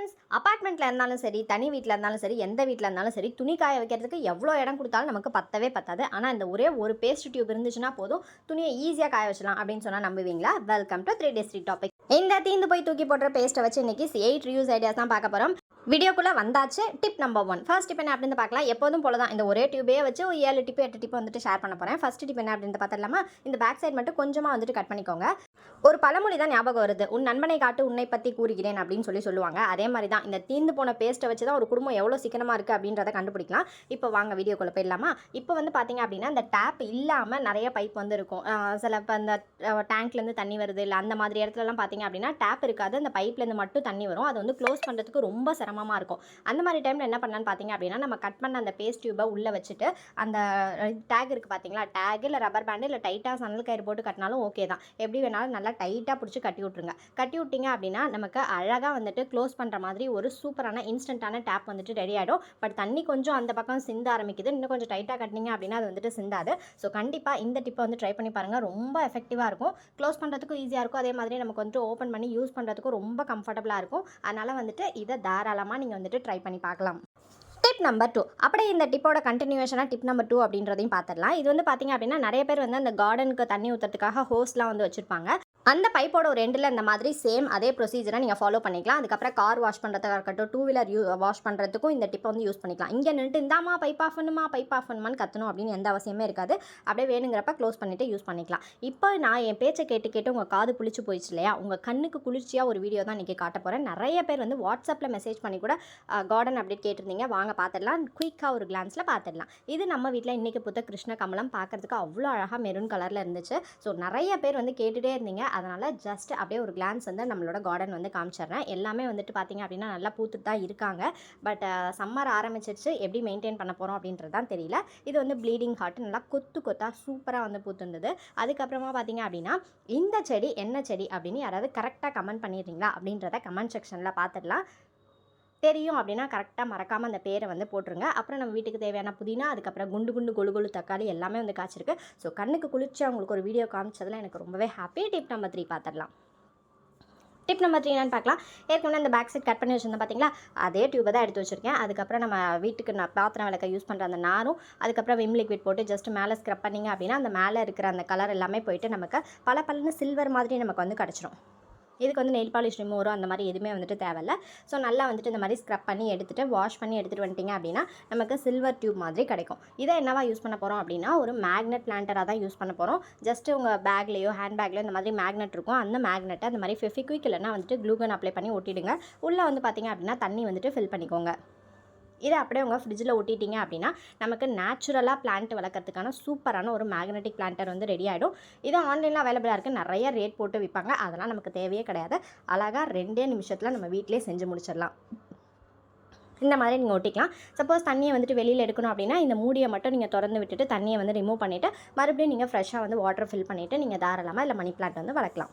Friends அப்பார்ட்மெண்ட்டில் இருந்தாலும் சரி தனி வீட்டில் இருந்தாலும் சரி எந்த வீட்டில் இருந்தாலும் சரி துணி காய வைக்கிறதுக்கு எவ்வளோ இடம் கொடுத்தாலும் நமக்கு பத்தவே பத்தாது. ஆனால் இந்த ஒரே ஒரு பேஸ்ட் டியூப் இருந்துச்சுன்னா போதும். துணியை ஈஸியாக காய வச்சலாம் அப்படின்னு சொன்னால் நம்புவீங்களா? Welcome to three days three topic இந்த தீந்து போய் தூக்கி போடுற பேஸ்ட்டை வச்சு இன்றைக்கி எயிட் ரியூஸ் ஐடியாஸ் தான் பார்க்க போகிறோம் வீடியோக்குள்ளே வந்தாச்சு. Tip number one first tip என்ன அப்படின்னு பார்க்கலாம். எப்போதும் போல தான் இந்த ஒரே டியூபே வச்சு ஒரு ஏழு டிப்பு எட்டு டிப் வந்துட்டு ஷேர் பண்ண போகிறேன் ஃபர்ஸ்ட் டிப் என்ன அப்படின்னு பார்த்துடலாமா? இந்த பேக் சைட் மட்டும் கொஞ்சமாக வந்துட்டு கட் பண்ணிக்கோங்க. ஒரு பழமொழி தான் ஞாபகம் வருது. உன் நண்பனை காட்டு உன்னை பற்றி கூறுகிறேன் அப்படின்னு சொல்லி சொல்லுவாங்க. அதே மாதிரி தான் இந்த தீந்து போன பேஸ்ட்டை வச்சு தான் ஒரு குடும்பம் எவ்வளோ சிக்கனமாக இருக்குது அப்படின்றத கண்டுபிடிக்கலாம். இப்போ வாங்க வீடியோக்குள்ளே போயிடலாமா? இப்போ வந்து பார்த்தீங்க அப்படின்னா இந்த டேப் இல்லாமல் நிறைய பைப் வந்து இருக்கும் சில இப்போ இந்த டேங்க்லேருந்து தண்ணி வருது இல்லை அந்த மாதிரி இடத்துலலாம் பார்த்தீங்க அப்படின்னா டேப் இருக்காது. அந்த பைப்லேருந்து மட்டும் தண்ணி வரும். அதை வந்து க்ளோஸ் பண்ணுறதுக்கு ரொம்ப சிரமமாக இருக்கும். அந்த மாதிரி டைமில் என்ன பண்ணலான்னு பார்த்தீங்க அப்படின்னா நம்ம கட் பண்ண அந்த பேஸ்ட் டியூபை உள்ளே வச்சுட்டு அந்த டேக் இருக்குது பார்த்தீங்களா டேக் இல்லை ரப்பர் பேண்டு இல்லை டைட்டாக சனல் கயிறு போட்டு கட்டினாலும் ஓகே தான். எப்படி வேணாலும் நல்லா டைட்டாக பிடிச்சி கட்டி விட்ருங்க கட்டி விட்டீங்க அப்படின்னா நமக்கு அழகாக வந்துட்டு க்ளோஸ் பண்ணுற மாதிரி ஒரு சூப்பரான இன்ஸ்டண்ட்டான டேப் வந்துட்டு ரெடி ஆகிடும் பட் தண்ணி கொஞ்சம் அந்த பக்கம் சிந்த ஆரம்பிக்குது. இன்னும் கொஞ்சம் டைட்டாக கட்டினீங்க அப்படின்னா அது வந்துட்டு சிந்தாது. ஸோ கண்டிப்பாக இந்த டிப்பை வந்து ட்ரை பண்ணி பாருங்கள் ரொம்ப எஃபெக்டிவாக இருக்கும். க்ளோஸ் பண்ணுறதுக்கும் ஈஸியாக இருக்கும். அதே மாதிரி நமக்கு வந்துட்டு ஓப்பன் பண்ணி யூஸ் பண்ணுறதுக்கும் ரொம்ப கம்ஃபர்டபுளாக இருக்கும். அதனால் வந்துட்டு இதை தாராளமாக நீங்கள் வந்துட்டு ட்ரை பண்ணி பார்க்கலாம். டிப் நம்பர் டூ அப்படியே இந்த டிப்போட கண்டினியூஷனாக டிப் நம்பர் டூ அப்படின்றதையும் பார்த்துடலாம். இது வந்து பார்த்தீங்க அப்படின்னா நிறைய பேர் வந்து அந்த கார்டனுக்கு தண்ணி ஊற்றுறதுக்காக ஹோஸ்லாம் வந்து வச்சுருப்பாங்க. அந்த பைப்போட ஒரு எண்டில் இந்த மாதிரி சேம் அதே ப்ரொசீஜரை நீங்கள் ஃபாலோ பண்ணிக்கலாம். அதுக்கப்புறம் கார் வாஷ் பண்ணுறதுக்காக இருக்கட்டும் டூ வீலர் யூ வாஷ் பண்ணுறதுக்கும் இந்த டிப்பை வந்து யூஸ் பண்ணிக்கலாம். இங்கே நின்றுட்டு இந்தாமா பைப் ஆஃப் பண்ணுமா பைப் ஆஃப் பண்ணுமான்னு கத்தணும் அப்படின்னு எந்த அவசியமே இருக்காது. அப்படியே வேணுங்கிறப்ப க்ளோஸ் பண்ணிவிட்டு யூஸ் பண்ணிக்கலாம். இப்போ நான் என் பேச்சை கேட்டு கேட்டு உங்கள் காது புளிச்சு போயிடுச்சு இல்லையா? உங்கள் கண்ணுக்கு குளிர்ச்சியாக ஒரு வீடியோ தான் இன்றைக்கி காட்ட போகிறேன் நிறைய பேர் வந்து வாட்ஸ்அப்பில் மெசேஜ் பண்ணி கூட கார்டன் அப்டேட் கேட்டிருந்தீங்க. வாங்க பார்த்துடலாம். குயிக்காக ஒரு கிளான்ஸில் பார்த்துடலாம். இது நம்ம வீட்டில் இன்றைக்கி புத்த கிருஷ்ண கமலம் பார்க்குறதுக்கு அவ்வளோ அழகாக மெரூன் கலரில் இருந்துச்சு. ஸோ நிறைய பேர் வந்து கேட்டுகிட்டே இருந்தீங்க. அதனால் ஜஸ்ட் அப்படியே ஒரு கிளான்ஸ் வந்து நம்மளோட கார்டன் வந்து காமிச்சிடுறேன். எல்லாமே வந்துட்டு பார்த்தீங்க அப்படின்னா நல்லா பூத்துட்டு தான் இருக்காங்க. பட் சம்மர் ஆரம்பிச்சிருச்சு. எப்படி மெயின்டைன் பண்ண போகிறோம் அப்படின்றது தான் தெரியல. இது வந்து ப்ளீடிங் ஹார்ட் நல்லா கொத்து கொத்தாக சூப்பராக வந்து பூத்துருந்தது. அதுக்கப்புறமா பார்த்தீங்க அப்படின்னா இந்த செடி என்ன செடி அப்படின்னு யாராவது கரெக்டாக கமெண்ட் பண்ணிடுறீங்களா அப்படின்றத கமெண்ட் செக்ஷனில் பார்த்துடலாம் தெரியும் அப்படின்னா கரெக்டாக மறக்காமல் அந்த பேரை வந்து போட்டுருங்க. அப்புறம் நம்ம வீட்டுக்கு தேவையான புதினா அதுக்கப்புறம் குண்டு குண்டு கொழு கொழு தக்காளி எல்லாமே வந்து காய்ச்சிருக்கு. ஸோ கண்ணுக்கு குளிச்சு அவங்களுக்கு ஒரு வீடியோ காமிச்சதில் எனக்கு ரொம்பவே ஹாப்பி டிப் நம்பர் த்ரீ பார்த்துடலாம் டிப் நம்பர் த்ரீ என்னன்னு பார்க்கலாம் ஏற்கனவே அந்த பேக் சைட் கட் பண்ணி வச்சுருந்தேன் பார்த்தீங்களா அதே டியூபை தான் எடுத்து வச்சுருக்கேன். அதுக்கப்புறம் நம்ம வீட்டுக்கு நான் பாத்திரம் விளக்க யூஸ் பண்ணுற அந்த நாரும் அதுக்கப்புறம் விம் லிக்விட் போட்டு ஜஸ்ட் மேலே ஸ்க்ரப் பண்ணிங்க அப்படின்னா அந்த மேலே இருக்கிற அந்த கலர் எல்லாமே போயிட்டு நமக்கு பல பலன்னு சில்வர் மாதிரி நமக்கு வந்து கிடச்சிரும். இதுக்கு வந்து நெயில் பாலிஷ் ரிமூவரோ அந்த மாதிரி எதுவுமே வந்துட்டு தேவையில்ல. ஸோ நல்லா வந்துட்டு இந்த மாதிரி ஸ்க்ரப் பண்ணி எடுத்துகிட்டு வாஷ் பண்ணி எடுத்துகிட்டு வந்துட்டீங்க அப்படின்னா நமக்கு சில்வர் டியூப் மாதிரி கிடைக்கும். இதை என்னவா யூஸ் பண்ண போகிறோம் அப்படின்னா ஒரு மேக்னெட் பிளான்டராக தான் யூஸ் பண்ண போகிறோம் ஜஸ்ட் உங்கள் பேக்லேயோ ஹேண்ட் பேக்லேயோ இந்த மாதிரி மேக்னெட் இருக்கும். அந்த மேக்னெட்டை அந்த மாதிரி ஃபெஃபிக்விக் இல்லைனா வந்துட்டு க்ளூகன் அப்ளை பண்ணி ஒட்டிடுங்க. உள்ளே வந்து பார்த்தீங்க அப்படின்னா தண்ணி வந்துட்டு ஃபில் பண்ணிக்கோங்க. இதை அப்படியே உங்கள் ஃப்ரிட்ஜில் ஒட்டிட்டீங்க அப்படின்னா நமக்கு நேச்சுரலாக பிளான்ட் வளர்க்குறதுக்கான சூப்பரான ஒரு மேக்னெட்டிக் பிளான்டர் வந்து ரெடி ஆகிடும் இது ஆன்லைனில் அவைலபிளாக இருக்குது நிறைய ரேட் போட்டு விற்பாங்க அதெல்லாம் நமக்கு தேவையே கிடையாது. அழகாக ரெண்டே நிமிஷத்தில் நம்ம வீட்டிலே செஞ்சு முடிச்சிடலாம். இந்த மாதிரி நீங்கள் ஒட்டிக்கலாம். சப்போஸ் தண்ணியை வந்துட்டு வெளியில் எடுக்கணும் அப்படின்னா இந்த மூடியை மட்டும் நீங்கள் திறந்து விட்டுட்டு தண்ணியை வந்து ரிமூவ் பண்ணிவிட்டு மறுபடியும் நீங்கள் ஃப்ரெஷ்ஷாக வந்து வாட்டர் ஃபில் பண்ணிவிட்டு நீங்கள் தாராளமாக இல்லை மணி பிளான்ட் வந்து வளர்க்கலாம்.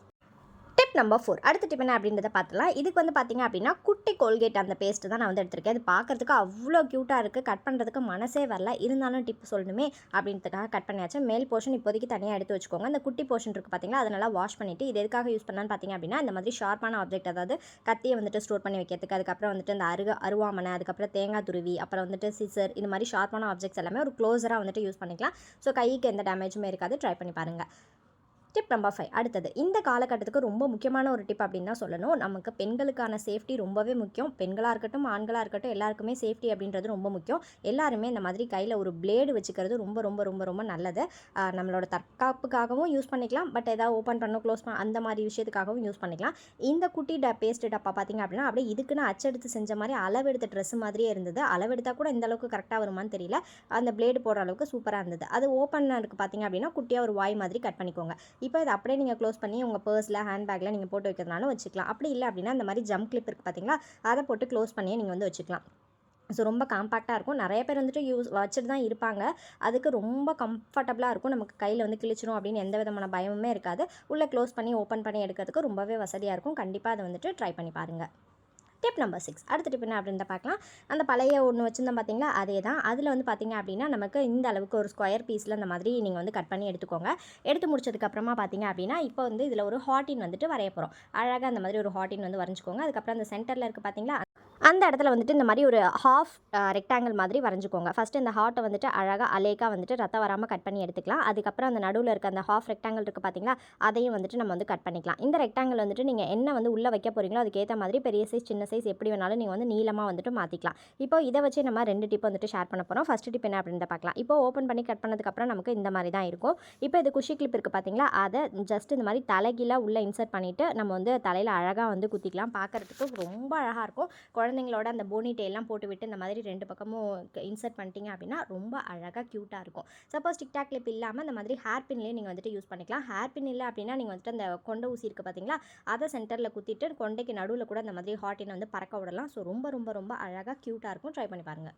டிப் நம்பர் ஃபோர் அடுத்த டிப் என்ன அப்படின்றத பார்த்துலாம் இதுக்கு வந்து பார்த்தீங்க அப்படின்னா குட்டி கோல்கேட் அந்த பேஸ்ட் தான் நான் வந்து எடுத்திருக்கேன். அது பார்க்கறதுக்கு அவ்வளோ க்யூட்டாக இருக்குது கட் பண்ணுறதுக்கு மனசே வரல. இருந்தாலும் டிப் சொல்லணுமே அப்படின்றதுக்காக கட் பண்ணியாச்சு. மேல் போர்ஷன் இப்போதைக்கு தனியாக எடுத்து வச்சுக்கோங்க. அந்த குட்டி போர்ஷன் இருக்குது பார்த்தீங்களா அதை நல்லா வாஷ் பண்ணிவிட்டு இது எதுக்காக யூஸ் பண்ணான்னு பார்த்தீங்க அப்படின்னா இந்த மாதிரி ஷார்ப்பான ஆப்ஜெக்ட் அதாவது கத்தியை வந்துட்டு ஸ்டோர் பண்ணி வைக்கிறதுக்கு அதுக்கப்புறம் வந்துட்டு அந்த அருக அருவாமனை அதுக்கப்புறம் தேங்காய் துருவி அப்புறம் வந்துட்டு சிசர் இந்த மாதிரி ஷார்ப்பான ஆப்ஜெக்ட்ஸ் எல்லாமே ஒரு க்ளோஸராக வந்துட்டு யூஸ் பண்ணிக்கலாம். ஸோ கைக்கு எந்த டேமேஜுமே இருக்காது. ட்ரை பண்ணி பாருங்கள் டிப் நம்பர் ஃபைவ் அடுத்தது. இந்த காலகட்டத்துக்கு ரொம்ப முக்கியமான ஒரு டிப் அப்படின்னு தான் சொல்லணும். நமக்கு பெண்களுக்கான சேஃப்டி ரொம்பவே முக்கியம். பெண்களாக இருக்கட்டும் ஆண்களாக இருக்கட்டும் எல்லாருக்குமே சேஃப்டி அப்படின்றது ரொம்ப முக்கியம். எல்லாருமே இந்த மாதிரி கையில் ஒரு பிளேடு வச்சுக்கிறது ரொம்ப ரொம்ப ரொம்ப ரொம்ப நல்லது. நம்மளோட தற்காப்புக்காகவும் யூஸ் பண்ணிக்கலாம். பட் ஏதாவது ஓப்பன் பண்ணோம் க்ளோஸ் பண்ண அந்த மாதிரி விஷயத்துக்காகவும் யூஸ் பண்ணிக்கலாம். இந்த குட்டி ட பேஸ்ட் டப்பா பார்த்தீங்க அப்படின்னா அப்படியே இதுக்குன்னு அச்செடுத்து செஞ்ச மாதிரி அளவெடுத்த ட்ரெஸ் மாதிரியே இருந்தது. அளவெடுத்தால் கூட இந்த அளவுக்கு கரெக்டாக வருமான்னு தெரியல. அந்த பிளேடு போடுற அளவுக்கு சூப்பராக இருந்தது. அது ஓப்பன் இருக்குது பார்த்தீங்க அப்படின்னா குட்டியாக ஒரு வாய் மாதிரி கட் பண்ணிக்கோங்க. இப்போ இதை அப்படியே நீங்கள் க்ளோஸ் பண்ணி உங்கள் பர்ஸில் ஹேண்ட் பேக்கில் நீங்கள் போட்டு வைக்கிறதுனாலும் வச்சுக்கலாம். அப்படி இல்லை அப்படின்னா அந்த மாதிரி ஜம் கிளிப் இருக்குது பார்த்தீங்களா? அதை போட்டு க்ளோஸ் பண்ணியே நீங்கள் வந்து வச்சுக்கலாம். ஸோ ரொம்ப காம்பாக்டாக இருக்கும். நிறைய பேர் வந்துட்டு யூஸ் வச்சுட்டு தான் இருப்பாங்க. அதுக்கு ரொம்ப கம்ஃபர்டபுளாக இருக்கும். நமக்கு கையில் வந்து கிழிச்சிரும் அப்படின்னு எந்த விதமான பயமுமே இருக்காது. உள்ளே க்ளோஸ் பண்ணி ஓப்பன் பண்ணி எடுக்கிறதுக்கு ரொம்பவே வசதியாக இருக்கும். கண்டிப்பாக அதை வந்துட்டு ட்ரை பண்ணி பாருங்கள் டிப் நம்பர் சிக்ஸ் அடுத்த டிப் என்ன அப்படின்னு பார்க்கலாம். அந்த பழைய ஒன்று வச்சுருந்தோம் பார்த்தீங்களா அதே தான் அதில் வந்து பார்த்தீங்க அப்படின்னா நமக்கு இந்த அளவுக்கு ஒரு ஸ்கொயர் பீஸில் அந்த மாதிரி நீங்கள் வந்து கட் பண்ணி எடுத்துக்கோங்க. எடுத்து முடிச்சதுக்கப்புறமா பார்த்தீங்க அப்படின்னா இப்போ வந்து இதில் ஒரு ஹாட்டின் வந்துட்டு வரைய போகிறோம் அழகாக அந்த மாதிரி ஒரு ஹாட்டின் வந்து வரைஞ்சிக்கோங்க. அதுக்கப்புறம் அந்த சென்டரில் இருக்குது பார்த்தீங்களா அந்த இடத்துல வந்துட்டு இந்த மாதிரி ஒரு ஹாஃப் ரெக்டாங்கிள் மாதிரி வரைஞ்சிக்கோங்க. ஃபஸ்ட்டு இந்த ஹார்ட்டை வந்துட்டு அழகாக அலேக்காக வந்துட்டு ரத்தம் வராமல் கட் பண்ணி எடுத்துக்கலாம். அதுக்கப்புறம் அந்த நடுவில் இருக்க அந்த ஹாஃப் ரெக்டாங்கிள் இருக்குது பார்த்தீங்களா அதையும் வந்துட்டு நம்ம வந்து கட் பண்ணிக்கலாம். இந்த ரெக்டாங்கிள் வந்துட்டு நீங்கள் என்ன வந்து உள்ளே வைக்க போகிறீங்களோ அதுக்கேற்ற மாதிரி பெரிய சைஸ் சின்ன சைஸ் எப்படி வேணாலும் நீங்கள் வந்து நீளமாக வந்துட்டு மாற்றிக்கலாம் இப்போ இதை வச்சு நம்ம ரெண்டு டிப் வந்துட்டு ஷேர் பண்ண போகிறோம் ஃபஸ்ட்டு டிப் என்ன அப்படின்னு பார்க்கலாம். இப்போ ஓப்பன் பண்ணி கட் பண்ணதுக்கப்புறம் நமக்கு இந்த மாதிரி தான் இருக்கும். இப்போ இது குஷி கிளிப் இருக்குது பார்த்தீங்களா அதை ஜஸ்ட் இந்த மாதிரி தலைகீழாக உள்ளே இன்சர்ட் பண்ணிவிட்டு நம்ம வந்து தலையில் அழகாக வந்து குத்திக்கலாம். பார்க்குறதுக்கு ரொம்ப அழகாக இருக்கும். குழந்தைங்களோட அந்த போனி டெய்லாம் போட்டு விட்டு இந்த மாதிரி ரெண்டு பக்கமும் இன்சர்ட் பண்ணிட்டீங்க அப்படின்னா ரொம்ப அழகாக க்யூட்டாக இருக்கும். சப்போஸ் டிக்டாக் கிளிப் இல்லாமல் இந்த மாதிரி ஹேர் பின்லேயே நீங்கள் வந்துட்டு யூஸ் பண்ணிக்கலாம். ஹேர் பின் இல்லை அப்படின்னா நீங்கள் வந்துட்டு அந்த கொண்டை ஊசி இருக்குது பார்த்தீங்களா அதை சென்டரில் குத்திட்டு கொண்டைக்கு நடுவில் கூட அந்த மாதிரி ஹாட்டினை வந்து பறக்க விடலாம். ஸோ ரொம்ப ரொம்ப ரொம்ப அழகாக க்யூட்டாக இருக்கும். ட்ரை பண்ணி பாருங்கள்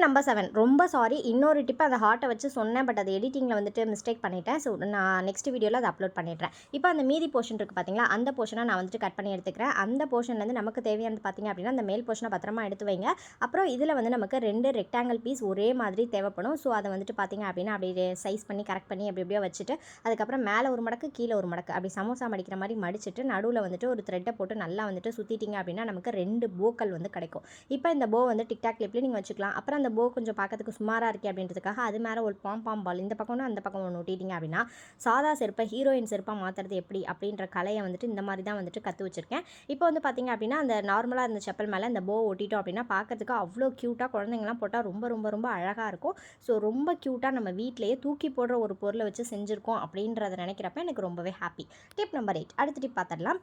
டிப் நம்பர் செவன் ரொம்ப சாரி இன்னொரு டிப் அந்த ஹார்ட்டை வச்சு சொன்னேன் பட் அது எடிட்டிங்கில் வந்துட்டு மிஸ்டேக் பண்ணிட்டேன். ஸோ நான் நெக்ஸ்ட் வீடியோவில் அதை அப்லோட் பண்ணிடுறேன். இப்போ அந்த மீதி போர்ஷன் இருக்குது பார்த்தீங்களா அந்த போர்ஷனை நான் வந்துட்டு கட் பண்ணி எடுத்துக்கிறேன். அந்த போர்ஷன்லேருந்து நமக்கு தேவையானது பார்த்தீங்க அப்படின்னா அந்த மேல் போர்ஷனை பத்திரமா எடுத்து வைங்க. அப்புறம் இதில் வந்து நமக்கு ரெண்டு ரெக்டாங்கிள் பீஸ் ஒரே மாதிரி தேவைப்படும். ஸோ அதை வந்துட்டு பார்த்தீங்க அப்படின்னா அப்படியே சைஸ் பண்ணி கரெக்ட் பண்ணி அப்படி அப்படியே வச்சுட்டு அதுக்கப்புறம் மேலே ஒரு மடக்கு கீழே ஒரு மடக்கு அப்படி சமோசா மடிக்கிற மாதிரி மடிச்சிட்டு நடுவில் வந்துட்டு ஒரு த்ரெட்டை போட்டு நல்லா வந்துட்டு சுற்றிட்டீங்க அப்படின்னா நமக்கு ரெண்டு போக்கள் வந்து கிடைக்கும். இப்போ இந்த போ வந்து டிக்டாக் கிளிப்லேயே நீங்கள் வச்சுக்கலாம். அப்புறம் அந்த போ கொஞ்சம் பார்க்கறதுக்கு சுமாராக இருக்கே அப்படின்றதுக்காக அது மேலே ஒரு பாம் பாம் பால் இந்த பக்கம்னா அந்த பக்கம் ஒன்று ஒட்டிட்டீங்க அப்படின்னா சாதா செருப்பை ஹீரோயின் செருப்பாக மாற்றுறது எப்படி அப்படின்ற கலையை வந்துட்டு இந்த மாதிரி தான் வந்துட்டு கற்று வச்சுருக்கேன். இப்போ வந்து பார்த்திங்க அப்படின்னா அந்த நார்மலாக இருந்த செப்பல் மேலே அந்த போ ஒட்டிட்டோம் அப்படின்னா பார்க்கறதுக்கு அவ்வளோ க்யூட்டாக குழந்தைங்கலாம் போட்டால் ரொம்ப ரொம்ப ரொம்ப அழகாக இருக்கும். ஸோ ரொம்ப க்யூட்டாக நம்ம வீட்டிலேயே தூக்கி போடுற ஒரு பொருளை வச்சு செஞ்சுருக்கோம் அப்படின்றத நினைக்கிறப்ப எனக்கு ரொம்பவே ஹாப்பி டிப் நம்பர் எயிட் அடுத்த டிப் பார்த்துடலாம்.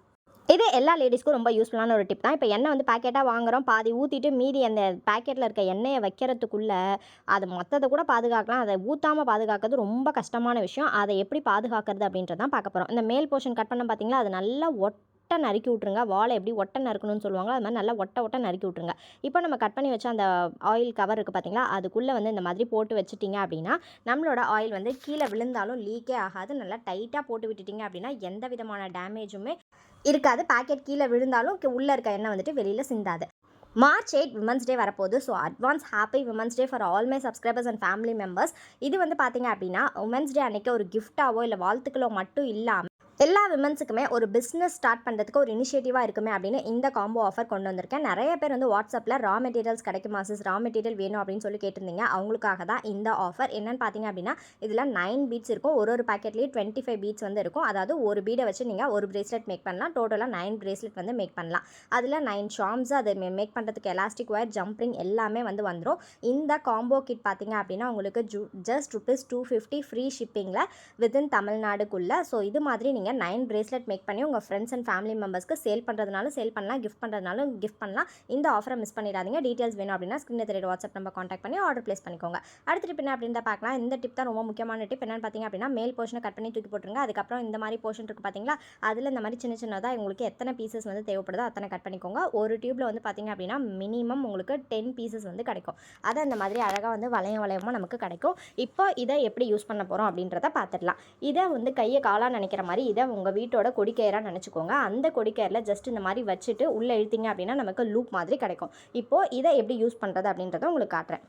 இது எல்லா லேடிஸ்க்கும் ரொம்ப யூஸ்ஃபுல்லான ஒரு டிப் தான். இப்போ எண்ணெய் வந்து பேக்கெட்டாக வாங்குறோம். பாதி ஊற்றிட்டு மீதி அந்த பேக்கெட்டில் இருக்க எண்ணெயை வைக்கிறதுக்குள்ளே அது மொத்தத்தை கூட பாதுகாக்கலாம். அதை ஊற்றாமல் பாதுகாக்கிறது ரொம்ப கஷ்டமான விஷயம். அதை எப்படி பாதுகாக்கிறது அப்படின்றது தான் பார்க்க போகிறோம் இந்த மேல் போர்ஷன் கட் பண்ண பார்த்தீங்களா? அது நல்லா ஒட்டை நறுக்கி விட்ருங்க வாழை எப்படி ஒட்டை நறுக்கணும்னு சொல்லுவாங்களோ அது மாதிரி நல்லா ஒட்டை ஒட்டை நறுக்கி விட்ருங்க இப்போ நம்ம கட் பண்ணி வச்ச அந்த ஆயில் கவர் இருக்குது பார்த்தீங்களா? அதுக்குள்ளே வந்து இந்த மாதிரி போட்டு வச்சுட்டிங்க அப்படின்னா நம்மளோட ஆயில் வந்து கீழே விழுந்தாலும் லீக்கே ஆகாது. நல்லா டைட்டாக போட்டு விட்டுட்டிங்க அப்படின்னா எந்த விதமான டேமேஜுமே இருக்காது. பாக்கெட் கீழே விழுந்தாலும் உள்ளே இருக்க எண்ணெய் வந்துட்டு வெளியில் சிந்தாது. மார்ச் எயிட் விமன்ஸ் டே வரப்போகுது. So advance happy women's day for all my subscribers and family members இது வந்து பார்த்தீங்க அப்படின்னா உமன்ஸ் டே அன்றைக்கி ஒரு கிஃப்ட்டாவோ இல்லை வாழ்த்துக்களோ மட்டும் இல்லாமல் எல்லா விமன்ஸுக்குமே ஒரு பிஸ்னஸ் ஸ்டார்ட் பண்ணுறதுக்கு ஒரு இனிஷியேட்டிவாக இருக்குமே அப்படின்னு இந்த காம்போ ஆஃபர் கொண்டு வந்திருக்கேன். நிறைய பேர் வந்து வாட்ஸ்அப்பில் ரா மெட்டீரியல்ஸ் கிடைக்குமா சிஸ் ரா மெட்டீரியல் வேணும் அப்படின்னு சொல்லி கேட்டிருந்தீங்க. அவங்களுக்காக தான் இந்த ஆஃபர் என்னென்னு பார்த்தீங்க அப்படின்னா இதில் நைன் பீட்ஸ் இருக்கும். ஒரு ஒரு பேக்கெட்லேயே டுவெண்ட்டி ஃபைவ் பீட்ஸ் வந்து இருக்கும். அதாவது ஒரு பீடை வச்சு நீங்கள் ஒரு பிரேஸ்லெட் மேக் பண்ணலாம். டோட்டலாக நைன் பிரேஸ்லெட் வந்து மேக் பண்ணலாம். அதில் நைன் ஷாம்ஸ் அதை மேக் பண்ணுறதுக்கு எலாஸ்டிக் ஒயர் ஜம்ப்ரிங் எல்லாமே வந்து வந்துடும் இந்த காம்போ கிட் பார்த்தீங்க அப்படின்னா உங்களுக்கு zoo just rupees two fifty free ஷிப்பிங்கில் within தமிழ்நாடுக்குள்ளே. ஸோ இது மாதிரி நீங்கள் நைன் பிரேஸ்லெட் மேக் பண்ணி உங்கள் ஃப்ரெண்ட்ஸ் அண்ட் ஃபேமிலி மெம்பர்ஸ்க்கு சேல் பண்ணுறதுனாலும் சேல் பண்ணலாம் கிஃப்ட் பண்ணுறதுனாலும் கிஃப்ட் பண்ணலாம். இந்த ஆஃபரை மிஸ் பண்ணிடாதீங்க. டீட்டெயில்ஸ் வேணும் அப்படின்னா ஸ்க்ரீனில் தெரியுது வாட்ஸ்அப் நம்பர் காண்டாக்ட் பண்ணி ஆர்டர் ப்ளேஸ் பண்ணிக்கோங்க. அடுத்த டிப் என்ன அப்படின்னு பார்க்கலாம். இந்த டிப் தான் ரொம்ப முக்கியமான டிப் என்னன்னு பார்த்தீங்க அப்படின்னா மேல் போர்ஷனை கட் பண்ணி தூக்கி போட்டுருங்க. அதுக்கப்புறம் இந்த மாதிரி போர்ஷன் இருக்குது பார்த்தீங்களா? அதில் இந்த மாதிரி சின்ன சின்னதாக உங்களுக்கு எத்தனை பீசஸ் வந்து தேவைப்படுதோ அத்தனை கட் பண்ணிக்கோங்க. ஒரு டியூப்பில் வந்து பார்த்தீங்க அப்படின்னா மினிமம் உங்களுக்கு டென் பீசஸ் வந்து கிடைக்கும். அதை அந்த மாதிரி அழகாக வந்து வளையம் வளையமாக நமக்கு கிடைக்கும். இப்போ இதை எப்படி யூஸ் பண்ண போகிறோம் அப்படின்றத பார்த்துடலாம். இதை வந்து கையை காலாக நினைக்கிற மாதிரி இதை உங்கள் வீட்டோட கொடிக்கயிறாக நினச்சிக்கோங்க. அந்த கொடிக்கயிறில் ஜஸ்ட் இந்த மாதிரி வச்சுட்டு உள்ளே இழுத்திங்க அப்படின்னா நமக்கு லூப் மாதிரி கிடைக்கும். இப்போது இதை எப்படி யூஸ் பண்ணுறது அப்படின்றத உங்களுக்கு காட்டுறேன்.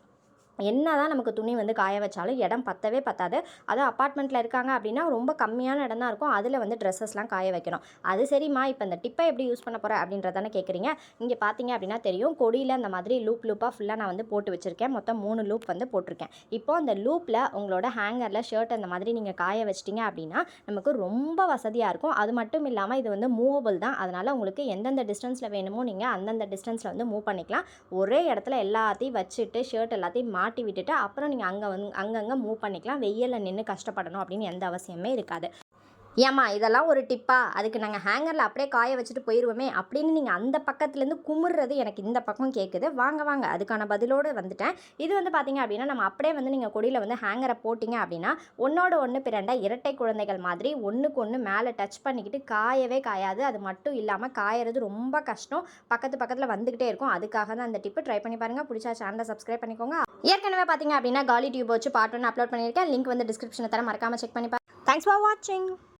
என்ன தான் நமக்கு துணி வந்து காய வச்சாலும் இடம் பத்தவே பத்தாது. அதுவும் அப்பார்ட்மெண்ட்டில் இருக்காங்க அப்படின்னா ரொம்ப கம்மியான இடம் தான் இருக்கும். அதில் வந்து ட்ரெஸ்ஸஸ்லாம் காய வைக்கணும். அது சரிம்மா இப்போ இந்த டிப்பை எப்படி யூஸ் பண்ண போகிறேன் அப்படின்றதானே கேட்குறீங்க இங்கே பார்த்தீங்க அப்படின்னா தெரியும் கொடியில் அந்த மாதிரி லூப் லூப்பாக ஃபுல்லாக நான் வந்து போட்டு வச்சுருக்கேன். மொத்தம் மூணு லூப் வந்து போட்டிருக்கேன். இப்போ அந்த லூப்பில் உங்களோட ஹேங்கரில் ஷர்ட் அந்த மாதிரி நீங்கள் காய வச்சிட்டிங்க அப்படின்னா நமக்கு ரொம்ப வசதியாக இருக்கும். அது மட்டும் இல்லாமல் இது வந்து மூவபிள் தான். அதனால் உங்களுக்கு எந்தெந்த டிஸ்டன்ஸில் வேணுமோ நீங்கள் அந்தந்த டிஸ்டன்ஸில் வந்து மூவ் பண்ணிக்கலாம். ஒரே இடத்துல எல்லாத்தையும் வச்சுட்டு ஷர்ட் எல்லாத்தையும் மா மாட்டி விட்டுட்டு அப்புறம் நீங்கள் அங்கே வந்து அங்கங்கே மூவ் பண்ணிக்கலாம். வெயிலில் நின்று கஷ்டப்படணும் அப்படின்னு எந்த அவசியமே இருக்காது. ஏம்மா இதெல்லாம் ஒரு டிப்பா? அதுக்கு நாங்கள் ஹேங்கரில் அப்படியே காய வச்சுட்டு போயிடுவோமே அப்படின்னு நீங்கள் அந்த பக்கத்துலேருந்து குமுறுறது எனக்கு இந்த பக்கம் கேட்குது வாங்க வாங்க அதுக்கான பதிலோடு வந்துட்டேன். இது வந்து பார்த்தீங்க அப்படின்னா நம்ம அப்படியே வந்து நீங்கள் கொடியில் வந்து ஹேங்கரை போட்டிங்க அப்படின்னா ஒன்றோட ஒன்று பிறண்ட இரட்டை குழந்தைகள் மாதிரி ஒன்றுக்கு ஒன்று மேலே டச் பண்ணிக்கிட்டு காயவே காயாது. அது மட்டும் இல்லாமல் காயறது ரொம்ப கஷ்டம். பக்கத்து பக்கத்தில் வந்துக்கிட்டே இருக்கும். அதுக்காக தான் அந்த டிப்பு ட்ரை பண்ணி பாருங்கள் பிடிச்சா சேனலை சப்ஸ்கிரைப் பண்ணிக்கோங்க. ஏற்கனவே பார்த்தீங்க அப்படின்னா காலி டியூப் வச்சு பார்ட் ஒன்று அப்லோட் பண்ணியிருக்கேன். லிங்க் வந்து டிஸ்கிரிப்ஷனில் தர மறக்காமல் செக் பண்ணி பாருங்கள் தேங்க்ஸ் ஃபார் வாட்சிங்